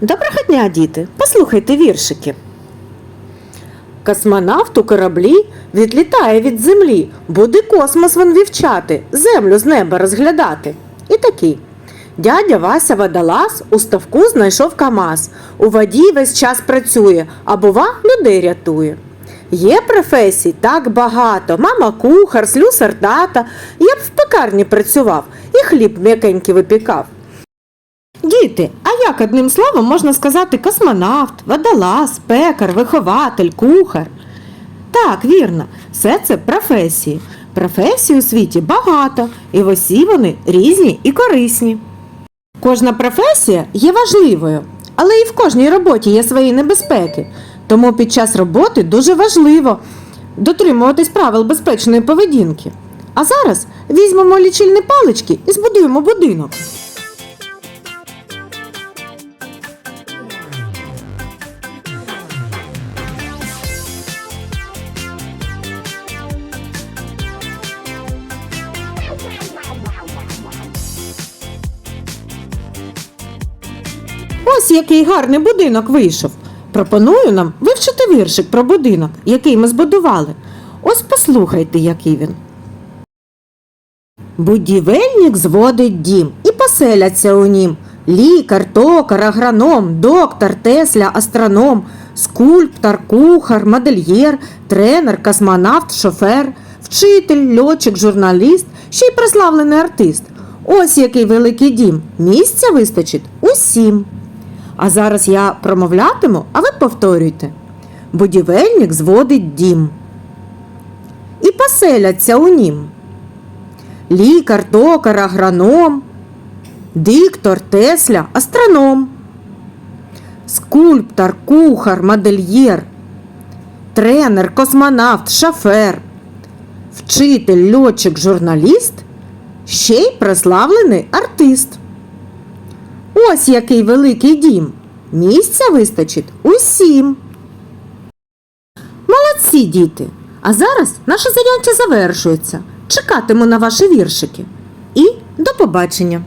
Доброго дня, діти! Послухайте віршики. Космонавт у кораблі відлітає від землі, буде космос він вівчати, землю з неба розглядати. І такий. Дядя Вася водолаз у ставку знайшов КАМАЗ. У воді весь час працює, а бува людей рятує. Є професій так багато. Мама кухар, слюсар тата. Я б в пекарні працював і хліб м'якенький випікав. Діти, як одним словом можна сказати космонавт, водолаз, пекар, вихователь, кухар? Так, вірно, все це професії. Професій у світі багато, і усі вони різні і корисні. Кожна професія є важливою, але і в кожній роботі є свої небезпеки. Тому під час роботи дуже важливо дотримуватись правил безпечної поведінки. А зараз візьмемо лічильні палички і збудуємо будинок. Ось який гарний будинок вийшов. Пропоную нам вивчити віршик про будинок, який ми збудували. Ось послухайте, який він. Будівельник зводить дім і поселяться у нім. Лікар, токар, агроном, доктор, тесля, астроном, скульптор, кухар, модельєр, тренер, космонавт, шофер, вчитель, льотчик, журналіст, ще й прославлений артист. Ось який великий дім. Місця вистачить усім. А зараз я промовлятиму, а ви повторюйте. Будівельник зводить дім. І поселяться у нім. Лікар, токар, агроном, диктор, тесля, астроном, скульптор, кухар, модельєр, тренер, космонавт, шофер, вчитель, льотчик, журналіст, ще й прославлений артист. Ось який великий дім. Місця вистачить усім. Молодці, діти! А зараз наше заняття завершується. Чекатиму на ваші віршики. І до побачення!